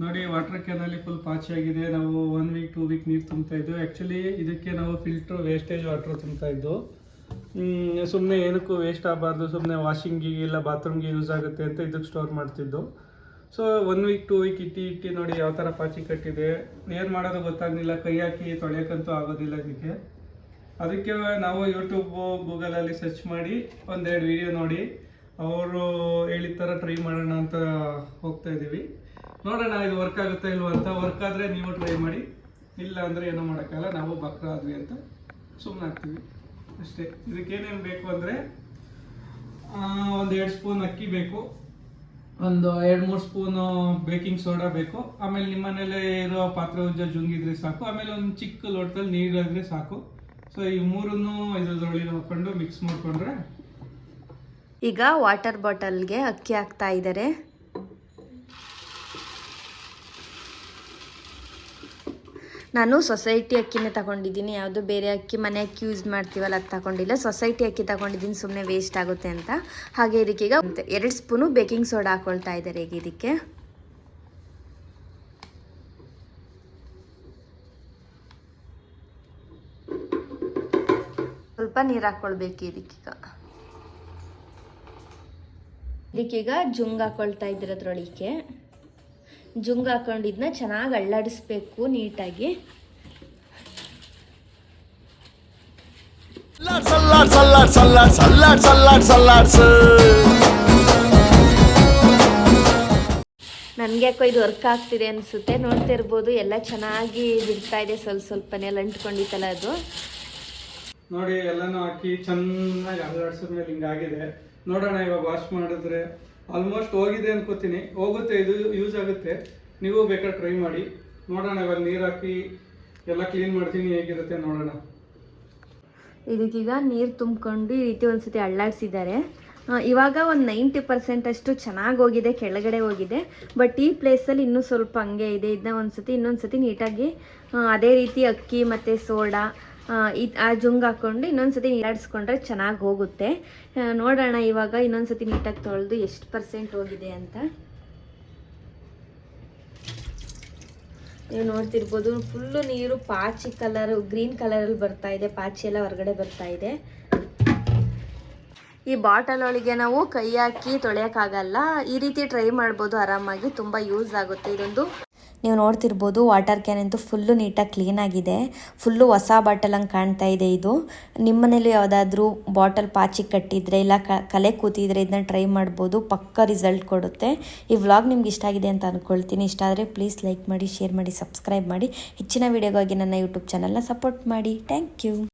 ನೋಡಿ water ಕ್ಯಾನಲ್ಲಿ full ಪಾಚಿ ಆಗಿದೆ. ನಾವು ಒನ್ ವೀಕ್ ಟೂ ವೀಕ್ ನೀರು ತುಂಬ್ತಾ ಇದ್ದು ಆ್ಯಕ್ಚುಲಿ ಇದಕ್ಕೆ ನಾವು ಫಿಲ್ಟ್ರ್ ವೇಸ್ಟೇಜ್ ವಾಟರ್ ತುಂಬ್ತಾ ಇದ್ದು ಸುಮ್ಮನೆ ಏನಕ್ಕೂ ವೇಸ್ಟ್ ಆಗಬಾರ್ದು. ಸುಮ್ಮನೆ ವಾಷಿಂಗಿಗೆ ಇಲ್ಲ ಬಾತ್ರೂಮ್ಗೆ ಯೂಸ್ ಆಗುತ್ತೆ ಅಂತ ಇದಕ್ಕೆ store ಮಾಡ್ತಿದ್ದು. So one week two week ಇಟ್ಟು ಇಟ್ಟು ನೋಡಿ ಯಾವ ಥರ ಪಾಚಿ ಕಟ್ಟಿದೆ. ಏನು ಮಾಡೋದು ಗೊತ್ತಾಗಲಿಲ್ಲ. ಕೈ ಹಾಕಿ ತೊಳೆಯೋಕ್ಕಂತೂ ಆಗೋದಿಲ್ಲ ಇದಕ್ಕೆ. ಅದಕ್ಕೆ ನಾವು ಯೂಟ್ಯೂಬು ಗೂಗಲಲ್ಲಿ ಸರ್ಚ್ ಮಾಡಿ, ಒಂದೆರಡು ವಿಡಿಯೋ ನೋಡಿ. ಅವರು ಹೇಳಿದ ಥರ ಟ್ರೈ ಮಾಡೋಣ ಅಂತ ಹೋಗ್ತಾ ಇದ್ದೀವಿ ನೋಡೋಣ ಇದು ವರ್ಕ್ ಆಗುತ್ತಾ ಇಲ್ವಾ ಅಂತ. ವರ್ಕ್ ಆದರೆ ನೀವು ಟ್ರೈ ಮಾಡಿ. ಇಲ್ಲ ಅಂದರೆ ಏನೂ ಮಾಡೋಕ್ಕಲ್ಲ ನಾವು ಬಕ್ರ ಆದ್ವಿ ಅಂತ ಸುಮ್ಮನೆ ಹಾಕ್ತೀವಿ ಅಷ್ಟೇ. ಇದಕ್ಕೇನೇನು ಬೇಕು ಅಂದರೆ ಒಂದು ಎರಡು ಸ್ಪೂನ್ ಅಕ್ಕಿ ಬೇಕು. ಒಂದು ಎರಡು ಮೂರು ಸ್ಪೂನು ಬೇಕಿಂಗ್ ಸೋಡಾ ಬೇಕು. ಆಮೇಲೆ ನಿಮ್ಮನೇಲೆ ಇರೋ ಪಾತ್ರೆ ಉಜ್ಜ ಜುಂಗಿದ್ರೆ ಸಾಕು. ಆಮೇಲೆ ಒಂದು ಚಿಕ್ಕ ಲೋಟದಲ್ಲಿ ನೀರಾದರೆ ಸಾಕು. ಸೊ ಈ ಮೂರನ್ನು ಇದ್ರೊಳಗೆ ಹಾಕ್ಕೊಂಡು ಮಿಕ್ಸ್ ಮಾಡಿಕೊಂಡ್ರೆ ಈಗ ವಾಟರ್ ಬಾಟಲ್ಗೆ ಅಕ್ಕಿ ಹಾಕ್ತಾ ಇದ್ದಾರೆ ನಾನು ಸೊಸೈಟಿ ಅಕ್ಕಿನೇ ತಗೊಂಡಿದ್ದೀನಿ. ಯಾವುದು ಬೇರೆ ಅಕ್ಕಿ ಮನೆ ಅಕ್ಕಿ ಯೂಸ್ ಮಾಡ್ತೀವಲ್ಲ, ಅದು ತಗೊಂಡಿಲ್ಲ. ಸೊಸೈಟಿ ಅಕ್ಕಿ ತಗೊಂಡಿದ್ದೀನಿ ಸುಮ್ಮನೆ ವೇಸ್ಟ್ ಆಗುತ್ತೆ ಅಂತ. ಹಾಗೆ ಇದಕ್ಕೀಗ ಎರಡು ಸ್ಪೂನು ಬೇಕಿಂಗ್ ಸೋಡಾ ಹಾಕೊಳ್ತಾ ಇದ್ದಾರೆ ಈಗ ಇದಕ್ಕೆ. ಸ್ವಲ್ಪ ನೀರು ಹಾಕ್ಕೊಳ್ಬೇಕು ಇದಕ್ಕೀಗ ಇದಕ್ಕೀಗ ಜುಂಗ್ ಹಾಕೊಳ್ತಾ ಇದ್ರೆ ಜುಂಗ್ ಹಾಕೊಂಡಿದ್ನ ಚೆನ್ನಾಗಿ ಅಳ್ಳಾಡಿಸ್ಬೇಕು ನೀಟಾಗಿ. ನನಗೆ ಯಾಕೋ ಇದು ವರ್ಕ್ ಆಗ್ತಿದೆ ಅನಿಸುತ್ತೆ. ನೋಡ್ತಾ ಇರ್ಬೋದು ಎಲ್ಲ ಚೆನ್ನಾಗಿ ಬಿಡ್ತಾ ಇದೆ. ಸ್ವಲ್ಪ ಸ್ವಲ್ಪನೇ ಎಲ್ಲ ಅಂಟ್ಕೊಂಡಿತ್ತಲ್ಲ ಅದು. ನೋಡಿ ಎಲ್ಲನೂ ಹಾಕಿ ಚೆನ್ನಾಗಿ ಅಲ್ಲಾಡ್ಸಿದ್ಮೇಲೆ ಹಿಂಗಾಗಿದೆ. ನೋಡೋಣ ಇವಾಗ ವಾಶ್ ಮಾಡಿದ್ರೆ. ಆಲ್ಮೋಸ್ಟ್ ಹೋಗಿದೆ ಅನ್ಕೋತೀನಿ. ಹೋಗುತ್ತೆ, ಇದು ಯೂಸ್ ಆಗುತ್ತೆ. ನೀವು ಬೇಕಾದ್ರೆ ಟ್ರೈ ಮಾಡಿ. ನೋಡೋಣ, ಇವಾಗ ನೀರು ಹಾಕಿ ಎಲ್ಲ ಕ್ಲೀನ್ ಮಾಡ್ತೀನಿ, ಹೇಗಿರುತ್ತೆ ನೋಡೋಣ. ಇದಕ್ಕೀಗ ನೀರು ತುಂಬಿಕೊಂಡು ಈ ರೀತಿ ಒಂದ್ಸತಿ ಅಳ್ಳಾಡಿಸಿದ್ದಾರೆ. ಇವಾಗ ಒಂದು ನೈಂಟಿ ಪರ್ಸೆಂಟ್ ಅಷ್ಟು ಚೆನ್ನಾಗಿ ಹೋಗಿದೆ, ಕೆಳಗಡೆ ಹೋಗಿದೆ. ಬಟ್ ಈ ಪ್ಲೇಸಲ್ಲಿ ಇನ್ನೂ ಸ್ವಲ್ಪ ಹಂಗೆ ಇದೆ. ಇದನ್ನ ಒಂದ್ಸತಿ, ಇನ್ನೊಂದ್ಸತಿ ನೀಟಾಗಿ ಅದೇ ರೀತಿ ಅಕ್ಕಿ ಮತ್ತು ಸೋಡಾ ಈ, ಆ ಜುಂಗ್ ಹಾಕ್ಕೊಂಡು ಇನ್ನೊಂದ್ಸತಿ ನೀರಾಡಿಸ್ಕೊಂಡ್ರೆ ಚೆನ್ನಾಗಿ ಹೋಗುತ್ತೆ. ನೋಡೋಣ, ಇವಾಗ ಇನ್ನೊಂದ್ಸತಿ ನೀಟಾಗಿ ತೊಳೆದು ಎಷ್ಟು ಪರ್ಸೆಂಟ್ ಹೋಗಿದೆ ಅಂತ. ನೀವು ನೋಡ್ತಿರ್ಬೋದು, ಫುಲ್ಲು ನೀರು ಪಾಚಿ ಕಲರ್, ಗ್ರೀನ್ ಕಲರಲ್ಲಿ ಬರ್ತಾ ಇದೆ, ಪಾಚಿ ಎಲ್ಲ ಹೊರಗಡೆ ಬರ್ತಾ ಇದೆ. ಈ ಬಾಟಲ್ ಒಳಗೆ ನಾವು ಕೈ ಹಾಕಿ ತೊಳೆಯೋಕ್ಕಾಗಲ್ಲ ಈ ರೀತಿ ಟ್ರೈ ಮಾಡ್ಬೋದು, ಆರಾಮಾಗಿ, ತುಂಬ ಯೂಸ್ ಆಗುತ್ತೆ ಇದೊಂದು. ನೀವು ನೋಡ್ತಿರ್ಬೋದು ವಾಟರ್ ಕ್ಯಾನ್ ಅಂತೂ ಫುಲ್ಲು ನೀಟಾಗಿ ಕ್ಲೀನ್ ಆಗಿದೆ. ಫುಲ್ಲು ಹೊಸ ಬಾಟಲ್ ಹಂಗೆ ಕಾಣ್ತಾ ಇದೆ ಇದು. ನಿಮ್ಮನೇಲಿ ಯಾವುದಾದ್ರೂ ಬಾಟಲ್ ಪಾಚಿ ಕಟ್ಟಿದ್ರೆ ಇಲ್ಲ ಕಲೆ ಕೂತಿದ್ರೆ ಇದನ್ನ ಟ್ರೈ ಮಾಡ್ಬೋದು, ಪಕ್ಕ ರಿಸಲ್ಟ್ ಕೊಡುತ್ತೆ. ಈ ವ್ಲಾಗ್ ನಿಮ್ಗೆ ಇಷ್ಟ ಆಗಿದೆ ಅಂತ ಅಂದ್ಕೊಳ್ತೀನಿ ಇಷ್ಟ ಆದರೆ ಪ್ಲೀಸ್ ಲೈಕ್ ಮಾಡಿ, ಶೇರ್ ಮಾಡಿ, ಸಬ್ಸ್ಕ್ರೈಬ್ ಮಾಡಿ. ಹೆಚ್ಚಿನ ವೀಡಿಯೋಗಾಗಿ ನನ್ನ ಯೂಟ್ಯೂಬ್ ಚಾನಲ್ನ ಸಪೋರ್ಟ್ ಮಾಡಿ. Thank you.